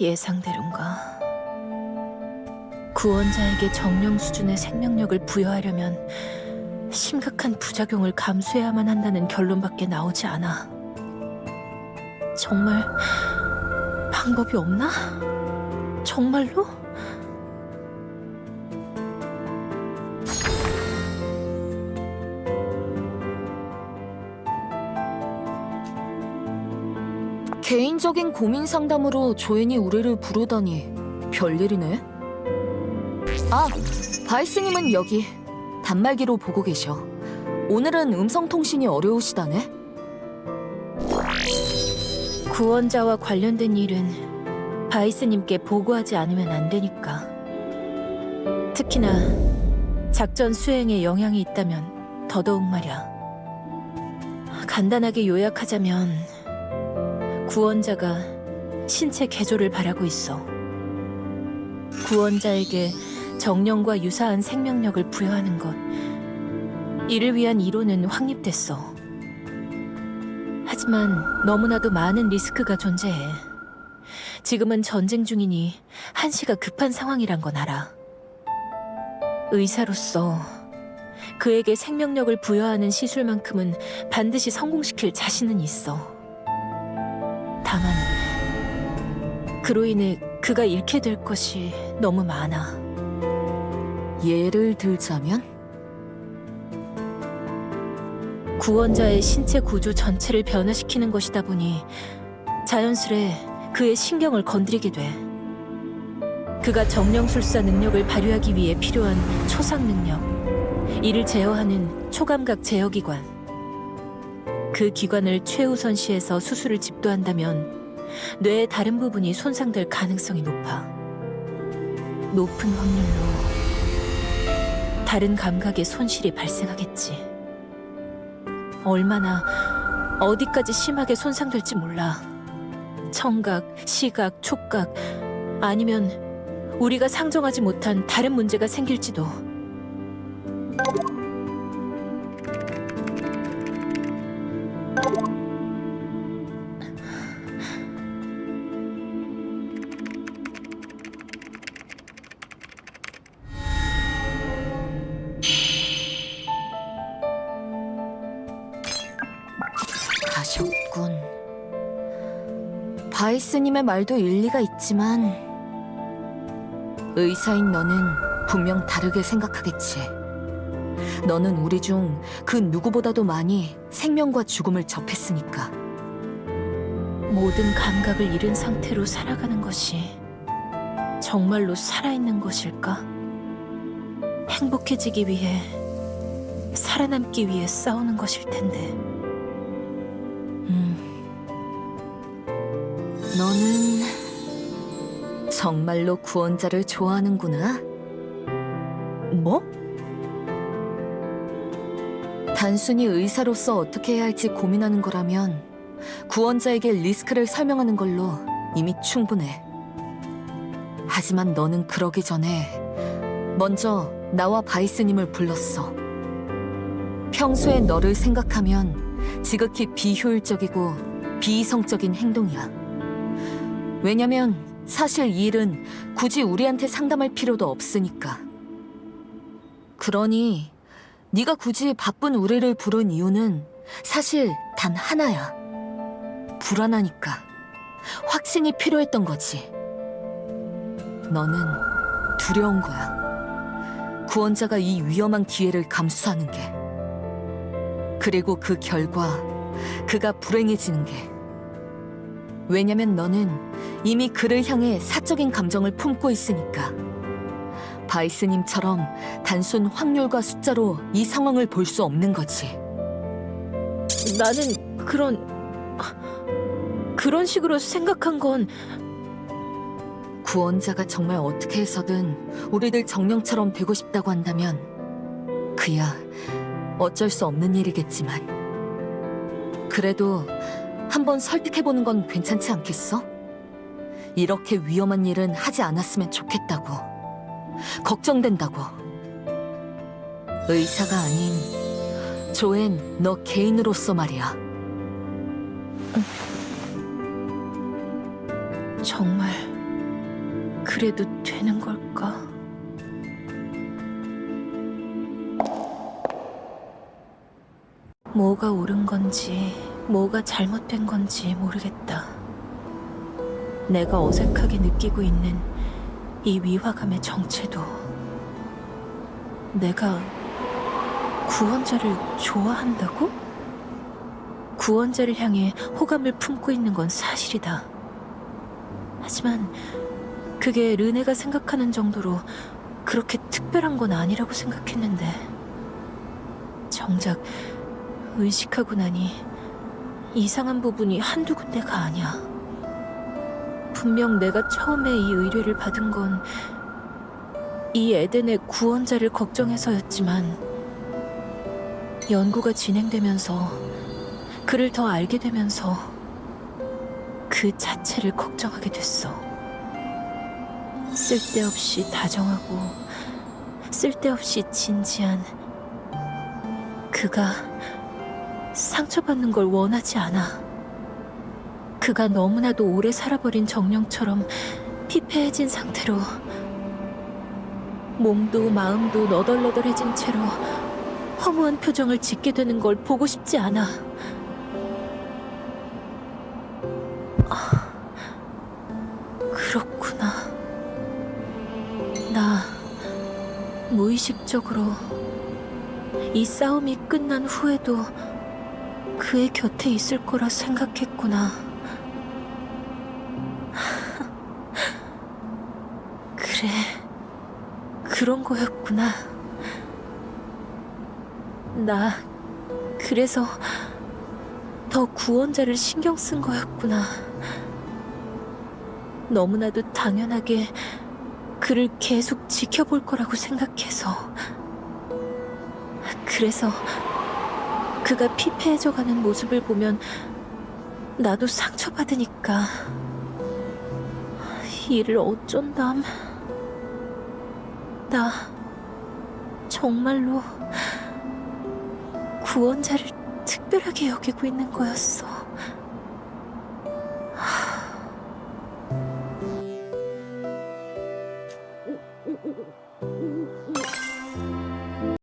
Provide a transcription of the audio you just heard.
예상대로인가. 구원자에게 정령 수준의 생명력을 부여하려면 심각한 부작용을 감수해야만 한다는 결론밖에 나오지 않아. 정말 방법이 없나? 정말로? 개인적인 고민 상담으로 조인이 우리를 부르다니 별일이네. 아, 바이스님은 여기 단말기로 보고 계셔. 오늘은 음성 통신이 어려우시다네. 구원자와 관련된 일은 바이스님께 보고하지 않으면 안 되니까. 특히나 작전 수행에 영향이 있다면 더더욱 말이야. 간단하게 요약하자면 구원자가 신체 개조를 바라고 있어. 구원자에게 정령과 유사한 생명력을 부여하는 것. 이를 위한 이론은 확립됐어. 하지만 너무나도 많은 리스크가 존재해. 지금은 전쟁 중이니 한시가 급한 상황이란 건 알아. 의사로서 그에게 생명력을 부여하는 시술만큼은 반드시 성공시킬 자신은 있어. 다만 그로 인해 그가 잃게 될 것이 너무 많아. 예를 들자면 구원자의 신체 구조 전체를 변화시키는 것이다 보니 자연스레 그의 신경을 건드리게 돼. 그가 정령술사 능력을 발휘하기 위해 필요한 초상 능력, 이를 제어하는 초감각 제어기관. 그 기관을 최우선시해서 수술을 집도한다면 뇌의 다른 부분이 손상될 가능성이 높아. 높은 확률로 다른 감각의 손실이 발생하겠지. 얼마나 어디까지 심하게 손상될지 몰라. 청각, 시각, 촉각 아니면 우리가 상정하지 못한 다른 문제가 생길지도. 가셨군. 바이스님의 말도 일리가 있지만 의사인 너는 분명 다르게 생각하겠지. 너는 우리 중 그 누구보다도 많이 생명과 죽음을 접했으니까. 모든 감각을 잃은 상태로 살아가는 것이 정말로 살아있는 것일까? 행복해지기 위해, 살아남기 위해 싸우는 것일 텐데. 너는 정말로 구원자를 좋아하는구나. 뭐? 단순히 의사로서 어떻게 해야 할지 고민하는 거라면 구원자에게 리스크를 설명하는 걸로 이미 충분해. 하지만 너는 그러기 전에 먼저 나와 바이스님을 불렀어. 평소에 너를 생각하면 지극히 비효율적이고 비이성적인 행동이야. 왜냐면 사실 이 일은 굳이 우리한테 상담할 필요도 없으니까. 그러니 네가 굳이 바쁜 우리를 부른 이유는 사실 단 하나야. 불안하니까. 확신이 필요했던 거지. 너는 두려운 거야. 구원자가 이 위험한 기회를 감수하는 게. 그리고 그 결과 그가 불행해지는 게. 왜냐면 너는 이미 그를 향해 사적인 감정을 품고 있으니까. 바이스님처럼 단순 확률과 숫자로 이 상황을 볼 수 없는 거지. 나는 그런 그런 식으로 생각한 건 구원자가 정말 어떻게 해서든 우리들 정령처럼 되고 싶다고 한다면 그야 어쩔 수 없는 일이겠지만 그래도 한번 설득해보는 건 괜찮지 않겠어? 이렇게 위험한 일은 하지 않았으면 좋겠다고 걱정된다고 의사가 아닌 조엔 너 개인으로서 말이야 정말 그래도 되는 걸까? 뭐가 옳은 건지, 뭐가 잘못된 건지 모르겠다. 내가 어색하게 느끼고 있는 이 위화감의 정체도 내가 구원자를 좋아한다고? 구원자를 향해 호감을 품고 있는 건 사실이다. 하지만 그게 르네가 생각하는 정도로 그렇게 특별한 건 아니라고 생각했는데 정작 의식하고 나니 이상한 부분이 한두 군데가 아니야. 분명 내가 처음에 이 의뢰를 받은 건 이 에덴의 구원자를 걱정해서였지만 연구가 진행되면서 그를 더 알게 되면서 그 자체를 걱정하게 됐어. 쓸데없이 다정하고 쓸데없이 진지한 그가 상처받는 걸 원하지 않아. 그가 너무나도 오래 살아버린 정령처럼 피폐해진 상태로 몸도 마음도 너덜너덜해진 채로 허무한 표정을 짓게 되는 걸 보고 싶지 않아. 그렇구나. 나 무의식적으로 이 싸움이 끝난 후에도 그의 곁에 있을 거라 생각했구나. 그런 거였구나. 나 그래서 더 구원자를 신경 쓴 거였구나. 너무나도 당연하게 그를 계속 지켜볼 거라고 생각해서. 그래서 그가 피폐해져가는 모습을 보면 나도 상처받으니까. 이를 어쩐담. 나 정말로 구원자를 특별하게 여기고 있는 거였어.